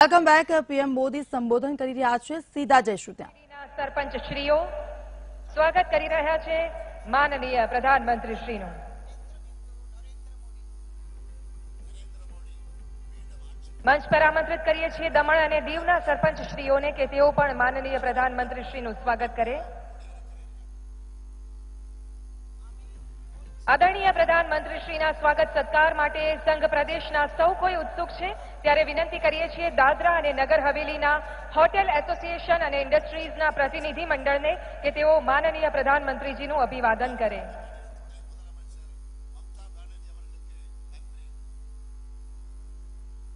Welcome back PM Modi સંબોધન કરી રહ્યા છે સીધા જઈશું ત્યાં. સરપંચ શ્રીઓ સ્વાગત કરી રહ્યા છે માનનીય પ્રધાનમંત્રી શ્રીનું મંચ પર આમંત્રિત કરીએ છીએ દમણ અને દીવના સરપંચ શ્રીઓને કે તેઓ પણ માનનીય પ્રધાનમંત્રી શ્રીનું સ્વાગત કરે. આદરણીય પ્રધાનમંત્રીશ્રીના સ્વાગત સત્કાર માટે સંઘ પ્રદેશના સૌ કોઈ ઉત્સુક છે, ત્યારે વિનંતી કરીએ છીએ દાદરા અને નગર હવેલીના હોટેલ એસોસિએશન અને ઇન્ડસ્ટ્રીઝના પ્રતિનિધિ મંડળને કે તેઓ માનનીય પ્રધાનમંત્રીજીનું અભિવાદન કરે.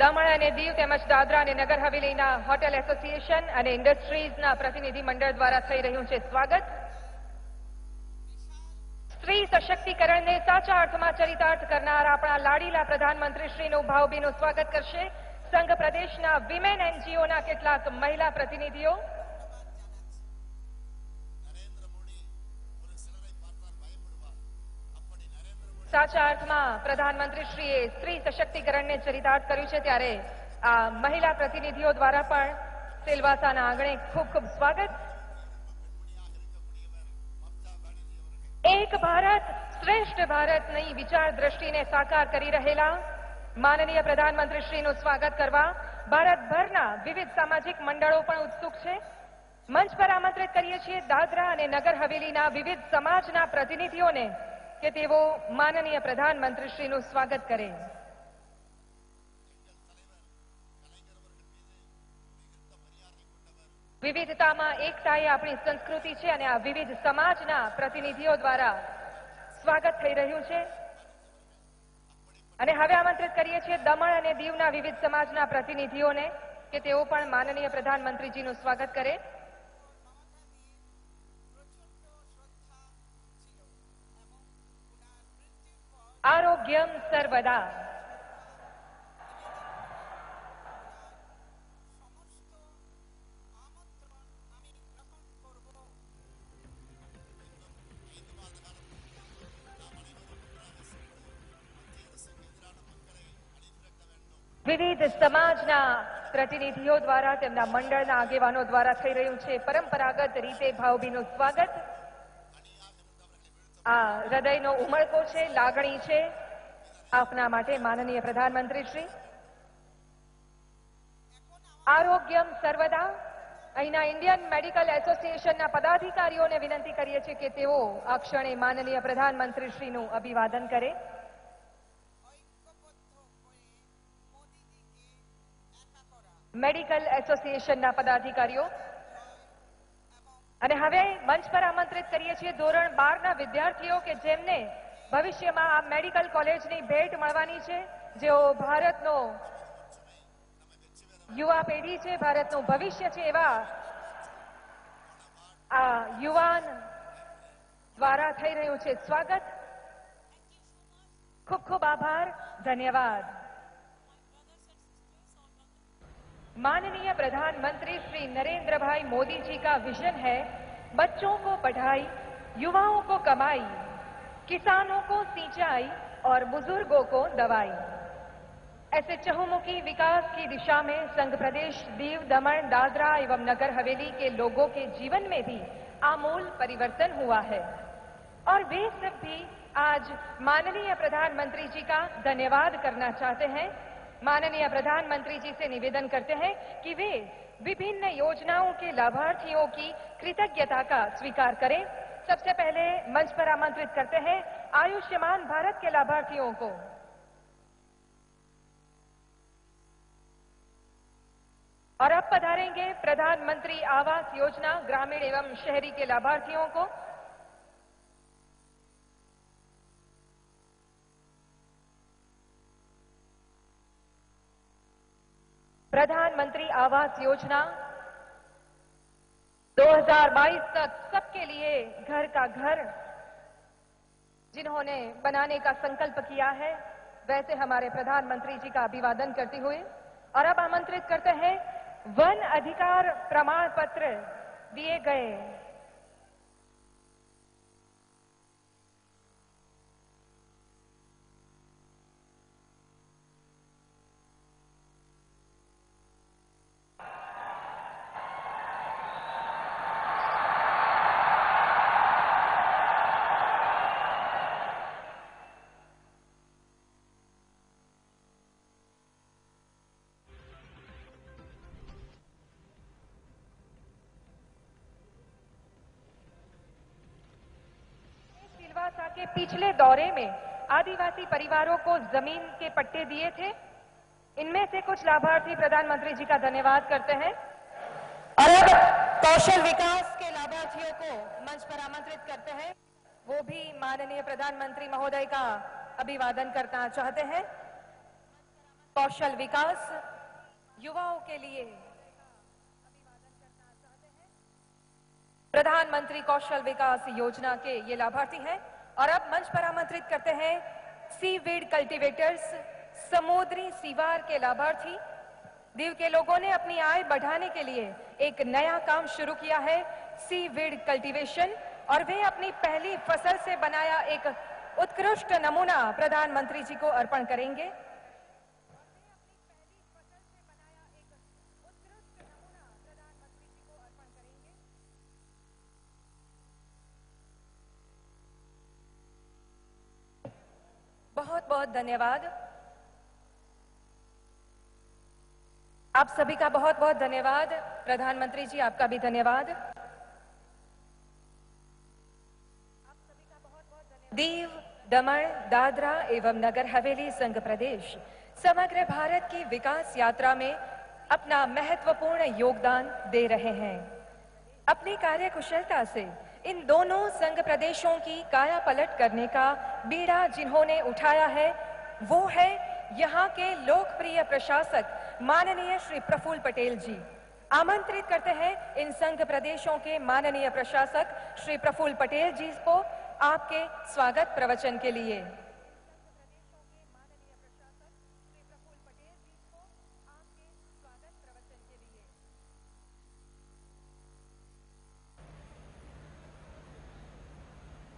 દમણ અને દીવ તેમજ દાદરા અને નગર હવેલીના હોટેલ એસોસિએશન અને ઇન્ડસ્ટ્રીઝના પ્રતિનિધિ મંડળ દ્વારા થઈ રહ્યું છે સ્વાગત. સ્ત્રી સશક્તિકરણને સાચા અર્થમાં ચરિતાર્થ કરનાર આપણા લાડીલા પ્રધાનમંત્રી શ્રીનું ભાવભીનું સ્વાગત કરશે સંઘ પ્રદેશના વિમેન એનજીઓના કેટલાક મહિલા પ્રતિનિધિઓ. સાચા અર્થમાં પ્રધાનમંત્રીશ્રીએ સ્ત્રી સશક્તિકરણને ચરિતાર્થ કર્યું છે ત્યારે આ મહિલા પ્રતિનિધિઓ દ્વારા પણ સિલવાસાના આંગણે ખૂબ ખૂબ સ્વાગત. એક ભારત, શ્રેષ્ઠ ભારતની વિચાર દ્રષ્ટિને સાકાર કરી રહેલા માનનીય પ્રધાનમંત્રી શ્રીનું સ્વાગત કરવા ભારતભરના વિવિધ સામાજિક મંડળો પણ ઉત્સુક છે. મંચ પર આમંત્રિત કરીએ છીએ દાદરા અને નગર હવેલીના વિવિધ સમાજના પ્રતિનિધિઓને કે તેઓ માનનીય પ્રધાનમંત્રી શ્રીનું સ્વાગત કરે. વિવિધતામાં એકતા એ આપણી સંસ્કૃતિ છે અને આ વિવિધ સમાજના પ્રતિનિધિઓ દ્વારા સ્વાગત થઈ રહ્યું છે. અને હવે આમંત્રિત કરીએ છીએ દમણ અને દીવના વિવિધ સમાજના પ્રતિનિધિઓને કે તેઓ પણ માનનીય પ્રધાનમંત્રીજીનું સ્વાગત કરે. આરોગ્યમ સર્વદા. વિવિધ સમાજના પ્રતિનિધિઓ દ્વારા, તેમના મંડળના આગેવાનો દ્વારા થઈ રહ્યું છે. પરંપરાગત રીતે ભાવભીનું સ્વાગત. આ હૃદયનો ઉમળકો છે, લાગણી છે આપના માટે માનનીય પ્રધાનમંત્રી શ્રી આરોગ્યમ સર્વદા. અહીંના ઇન્ડિયન મેડિકલ એસોસિએશનના પદાધિકારીઓને વિનંતી કરીએ છીએ કે તેઓ આ ક્ષણે માનનીય પ્રધાનમંત્રી શ્રીનું અભિવાદન કરે. મેડિકલ એસોસિએશનના પદાધિકારીઓ. અને હવે મંચ પર આમંત્રિત કરીએ છીએ ધોરણ બારના વિદ્યાર્થીઓ કે જેમને ભવિષ્યમાં આ મેડિકલ કોલેજની ભેટ મળવાની છે. જેઓ ભારતનો યુવા પેઢી છે, ભારતનું ભવિષ્ય છે એવા આ યુવાન દ્વારા થઈ રહ્યું છે. સ્વાગત. ખૂબ ખૂબ આભાર. ધન્યવાદ. माननीय प्रधानमंत्री श्री नरेंद्र भाई मोदी जी का विजन है, बच्चों को पढ़ाई, युवाओं को कमाई, किसानों को सिंचाई और बुज़ुर्गों को दवाई। ऐसे चहुमुखी विकास की दिशा में संघ प्रदेश, दीव दमन दादरा एवं नगर हवेली के लोगों के जीवन में भी आमूल परिवर्तन हुआ है। और वे सब भी आज माननीय प्रधानमंत्री जी का धन्यवाद करना चाहते हैं। माननीय प्रधानमंत्री जी से निवेदन करते हैं कि वे विभिन्न योजनाओं के लाभार्थियों की कृतज्ञता का स्वीकार करें। सबसे पहले मंच पर आमंत्रित करते हैं आयुष्मान भारत के लाभार्थियों को। और अब पधारेंगे प्रधानमंत्री आवास योजना ग्रामीण एवं शहरी के लाभार्थियों को। प्रधानमंत्री आवास योजना 2022 तक सबके लिए घर का घर जिन्होंने बनाने का संकल्प किया है, वैसे हमारे प्रधानमंत्री जी का अभिवादन करते हुए। और अब आमंत्रित करते हैं, वन अधिकार प्रमाण पत्र दिए गए। के पिछले दौरे में आदिवासी परिवारों को ज़मीन के पट्टे दिए थे। इनमें से कुछ लाभार्थी प्रधानमंत्री जी का धन्यवाद करते हैं। और अब कौशल विकास के लाभार्थियों को मंच पर आमंत्रित करते हैं। वो भी माननीय प्रधानमंत्री महोदय का अभिवादन करना चाहते हैं। कौशल विकास युवाओं के लिए प्रधानमंत्री कौशल विकास योजना के ये लाभार्थी हैं। और अब मंच पर आमंत्रित करते हैं सी वीड कल्टीवेटर्स समुद्री सीवार के लाभार्थी। दीव के लोगों ने अपनी आय बढ़ाने के लिए एक नया काम शुरू किया है सी वीड कल्टीवेशन और वे अपनी पहली फ़सल से बनाया एक उत्कृष्ट नमूना प्रधानमंत्री जी को अर्पण करेंगे। बहुत धन्यवाद। आप सभी का बहुत बहुत धन्यवाद। प्रधानमंत्री जी, आपका भी धन्यवाद। दीव दमन दादरा एवं नगर हवेली संघ प्रदेश, समग्र भारत की विकास यात्रा में अपना महत्वपूर्ण योगदान दे रहे हैं। अपनी कार्यकुशलता से इन दोनों संघ प्रदेशों की काया पलट करने का बीड़ा जिन्होंने उठाया है, वो है यहाँ के लोकप्रिय प्रशासक माननीय श्री प्रफुल्ल पटेल जी। आमंत्रित करते हैं इन संघ प्रदेशों के माननीय प्रशासक श्री प्रफुल्ल पटेल जी को आपके स्वागत प्रवचन के लिए।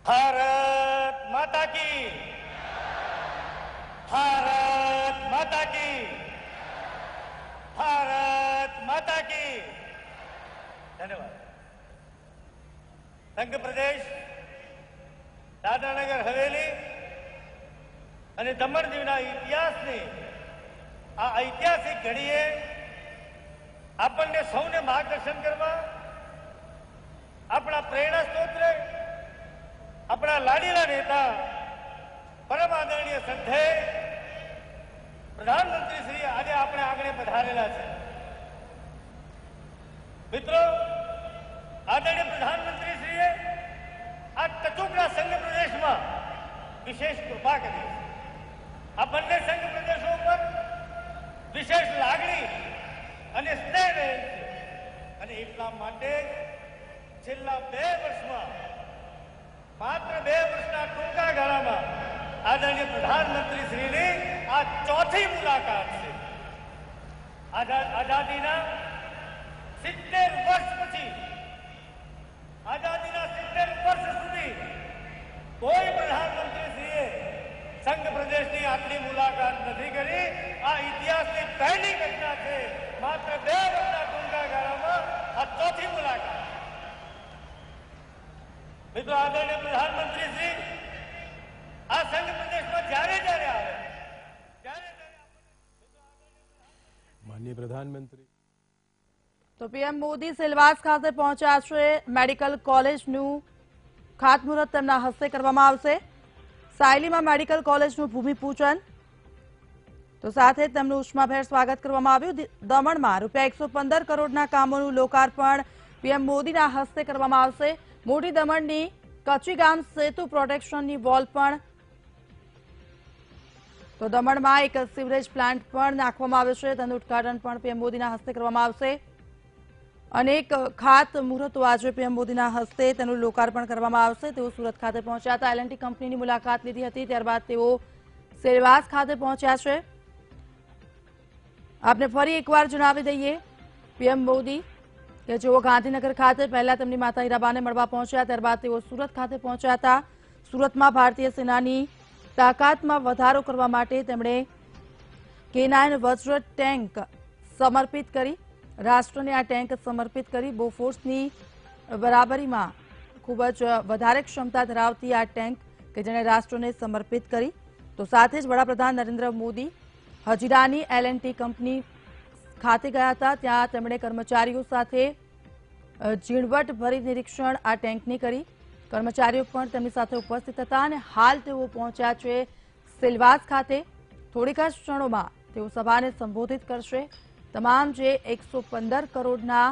ભારત માતા કી. ભારત માતા કી. ભારત માતા કી. ધન્યવાદ. સંઘ પ્રદેશ દાદાનગર હવેલી અને દમણ દીવના ઇતિહાસની આ ઐતિહાસિક ઘડીએ આપણને સૌને માર્ગદર્શન કરવા, આપણા પ્રેરણા સ્ત્રોત આપણા લાડીલા નેતા પરમ આદરણીય સંધે પ્રધાનમંત્રી શ્રી આજે આપણે આગળ પધારેલા છે. મિત્રો, આદરણીય પ્રધાનમંત્રી શ્રીએ આ ટચુકડા સંઘ પ્રદેશમાં વિશેષ કૃપા કરી છે. આ બંને સંઘ પ્રદેશો ઉપર વિશેષ લાગણી અને સ્નેહ રહેલ છે. અને એટલા માટે છેલ્લા બે વર્ષમાં માત્ર બે વર્ષના ટૂંકા ગાળામાં આદરણીય પ્રધાનમંત્રી શ્રીની આ ચોથી મુલાકાત છે આઝા- આઝાદીના સિત્તેર વર્ષ પછી આઝાદીના સિત્તેર વર્ષ સુધી કોઈ પ્રધાનમંત્રી શ્રીએ સંઘ પ્રદેશની આટલી મુલાકાત નથી કરી આ ઇતિહાસની પહેલી ઘટના છે માત્ર બે વર્ષના ટૂંકા ગાળામાં આ ચોથી મુલાકાત મિત્રો આદરણીય પ્રધાનમંત્રી જ્યારે જ્યારે આવે. ત્યારે ત્યારે માનનીય પ્રધાનમંત્રી. તો પીએમ મોદી સિલવાસ ખાતે પહોંચ્યા છે. મેડિકલ કોલેજનું ખાતમુહૂર્ત તેમના હસ્તે કરવામાં આવશે. સાયલીમાં મેડિકલ કોલેજનું ભૂમિપૂજન. તો સાથે જ તેમનું ઉષ્માભેર સ્વાગત કરવામાં આવ્યું. દમણમાં રૂપિયા એકસો પંદર કરોડના કામોનું લોકાર્પણ પીએમ મોદીના હસ્તે કરવામાં આવશે. મોટી દમણની કચ્ચીગામ સેતુ પ્રોટેક્શનની વોલ પણ તો દમણમાં એક સિવરેજ પ્લાન્ટ પણ નાખવામાં આવ્યો છે. તેનું ઉદઘાટન પણ પીએમ મોદીના હસ્તે કરવામાં આવશે. અનેક ખાત મુહૂર્તો આજે પીએમ મોદીના હસ્તે તેનું લોકાર્પણ કરવામાં આવશે. તેઓ સુરત ખાતે પહોંચ્યા હતા. એલએનટી કંપનીની મુલાકાત લીધી હતી. ત્યારબાદ તેઓ સેલવાસ ખાતે પહોંચ્યા છે. આપને ફરી એકવાર જણાવી દઈએ પીએમ મોદી કે જેઓ ગાંધીનગર ખાતે પહેલા તેમની માતા હીરાબાને મળવા પહોંચ્યા. ત્યારબાદ તેઓ સુરત ખાતે પહોંચ્યા હતા. સુરતમાં ભારતીય સેનાની તાકાતમાં વધારો કરવા માટે તેમણે કેનાઇન વજ્ર ટેન્ક સમર્પિત કરી, રાષ્ટ્રને આ ટેન્ક સમર્પિત કરી. બોફોર્સની બરાબરીમાં ખૂબ જ વધારે ક્ષમતા ધરાવતી આ ટેન્ક કે જેણે રાષ્ટ્રને સમર્પિત કરી. તો સાથે જ વડાપ્રધાન નરેન્દ્ર મોદી હજીરાની એલ કંપની ખાતે ગયા હતા. ત્યાં તેમણે કર્મચારીઓ સાથે ઝીણવટ ભરી નિરીક્ષણ આ ટેન્કની કરી. કર્મચારીઓ પણ તેમની સાથે ઉપસ્થિત હતા અને હાલ તેઓ પહોંચ્યા છે સિલવાસ ખાતે. થોડીક જ ક્ષણોમાં તેઓ સભાને સંબોધિત કરશે. તમામ જે એકસો કરોડના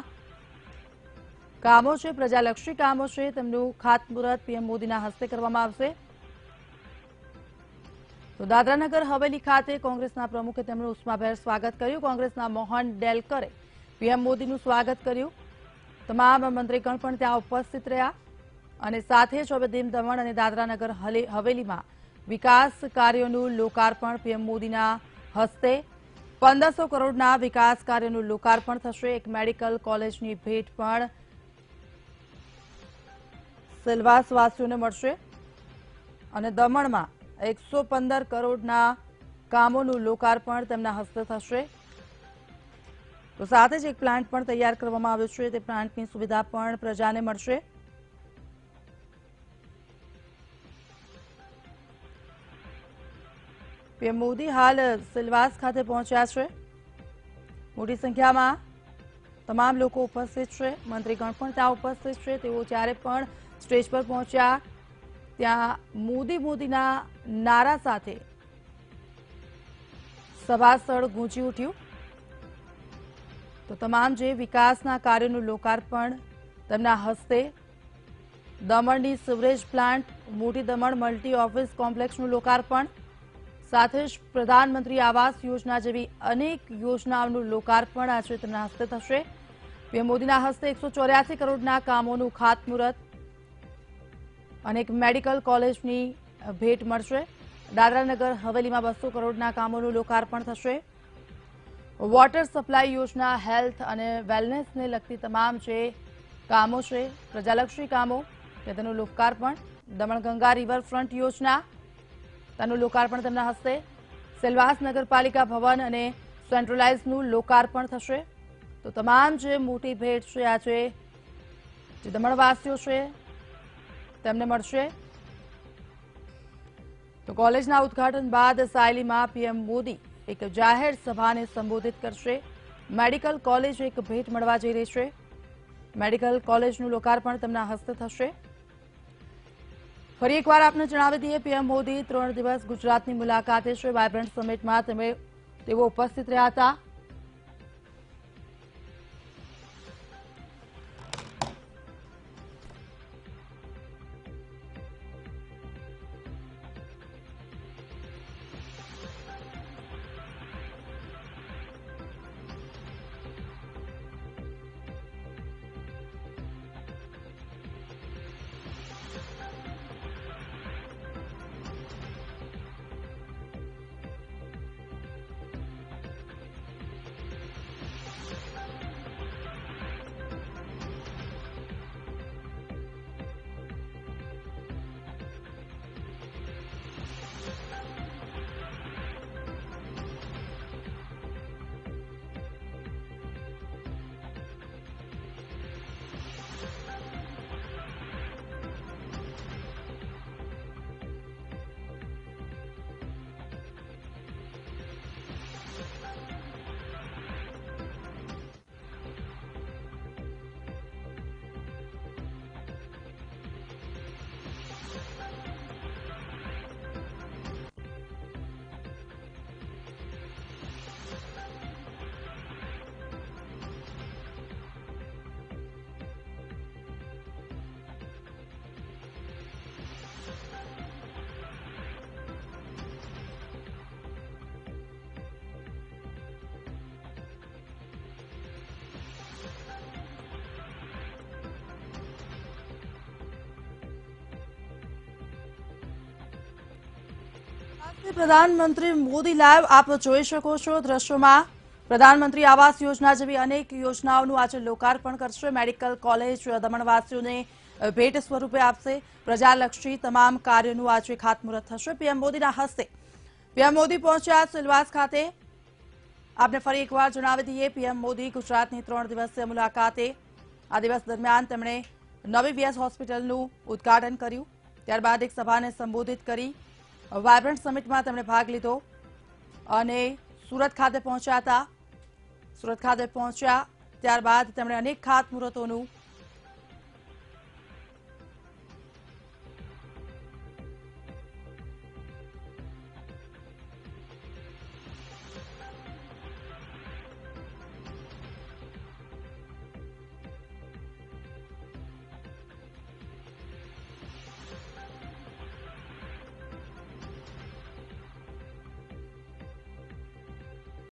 કામો છે, પ્રજાલક્ષી કામો છે, તેમનું ખાતમુહૂર્ત પીએમ મોદીના હસ્તે કરવામાં આવશે. તો દાદરાનગર હવેલી ખાતે કોંગ્રેસના પ્રમુખે તેમનું ઉષ્માભેર સ્વાગત કર્યું. કોંગ્રેસના મોહન ડેલકરે પીએમ મોદીનું સ્વાગત કર્યું. તમામ મંત્રીગણ પણ ત્યાં ઉપસ્થિત રહ્યા. અને સાથે જ હવે દીમ દમણ અને દાદરાનગર હવેલીમાં વિકાસ કાર્યોનું લોકાર્પણ પીએમ મોદીના હસ્તે. પંદરસો કરોડના વિકાસ કાર્યોનું લોકાર્પણ થશે. એક મેડિકલ કોલેજની ભેટ પણ સિલવાસવાસીઓને મળશે. અને દમણમાં એકસો પંદર કરોડના કામોનું લોકાર્પણ તેમના હસ્તે થશે. તો સાથે જ એક પ્લાન્ટ પણ તૈયાર કરવામાં આવ્યો છે. તે પ્લાન્ટની સુવિધા પણ પ્રજાને મળશે. પીએમ મોદી હાલ સિલવાસ ખાતે પહોંચ્યા છે. મોટી સંખ્યામાં તમામ લોકો ઉપસ્થિત છે. મંત્રીગણ પણ ત્યાં ઉપસ્થિત છે. તેઓ જ્યારે પણ સ્ટેજ પર પહોંચ્યા, ત્યાં મોદી મોદીના નારા સાથે સભાસ્થળ ગૂંજી ઉઠ્યું. તો તમામ જે વિકાસના કાર્યોનું લોકાર્પણ તેમના હસ્તે દમણની સિવરેજ પ્લાન્ટ, મોટી દમણ મલ્ટી ઓફિસ કોમ્પ્લેક્ષનું લોકાર્પણ સાથે જ પ્રધાનમંત્રી આવાસ યોજના જેવી અનેક યોજનાઓનું લોકાર્પણ આજે તેમના હસ્તે થશે. પીએમ મોદીના હસ્તે એકસો કરોડના કામોનું ખાતમુહૂર્ત અને એક મેડિકલ કોલેજની ભેટ મળશે. દાદરાનગર હવેલીમાં બસો કરોડના કામોનું લોકાર્પણ થશે. વોટર સપ્લાય યોજના, હેલ્થ અને વેલનેસને લગતી તમામ જે કામો છે, પ્રજાલક્ષી કામો કે તેનું લોકાર્પણ. દમણગંગા રિવરફ્રન્ટ યોજના તેનું લોકાર્પણ તેમના હસ્તે. સેલવાસ નગરપાલિકા ભવન અને સેન્ટ્રલાઇઝનું લોકાર્પણ થશે. તો તમામ જે મોટી ભેટ છે આજે જે દમણવાસીઓ છે, તેમને મળશે. તો કોલેજના ઉદ્ઘાટન બાદ સાયલીમાં પીએમ મોદી એક જાહેર સભાને સંબોધિત કરશે. મેડિકલ કોલેજ એક ભેટ મળવા જઈ રહી છે. મેડિકલ કોલેજનું લોકાર્પણ તેમના હસ્તે થશે. ફરી એકવાર આપને જણાવી દઈએ, પીએમ મોદી ત્રણ દિવસ ગુજરાતની મુલાકાતે છે. વાયબ્રન્ટ સમિટમાં તેમે તેઓ ઉપસ્થિત રહ્યા હતા. પ્રધાનમંત્રી મોદી લાઈવ આપ જોઈ શકો છો દ્રશ્યોમાં. પ્રધાનમંત્રી આવાસ યોજના જેવી અનેક યોજનાઓનું આજે લોકાર્પણ કરશે. મેડિકલ કોલેજ દમણવાસીઓને ભેટ સ્વરૂપે આપશે. પ્રજાલક્ષી તમામ કાર્યોનું આજે ખાતમુહૂર્ત થશે. પીએમ મોદીના હસ્તે. પીએમ મોદી પહોંચ્યા સિલવાસ ખાતે. આપને ફરી એકવાર જણાવી દઈએ, પીએમ મોદી ગુજરાતની ત્રણ દિવસીય મુલાકાતે. આ દિવસ દરમિયાન તેમણે નવી વ્યસ હોસ્પિટલનું ઉદ્ઘાટન કર્યું. ત્યારબાદ એક સભાને સંબોધિત કરી. વાયબ્રન્ટ સમિટમાં તેમણે ભાગ લીધો અને સુરત ખાતે પહોંચ્યા હતા. સુરત ખાતે પહોંચ્યા ત્યારબાદ તેમણે અનેક ખાતમુહૂર્તોનું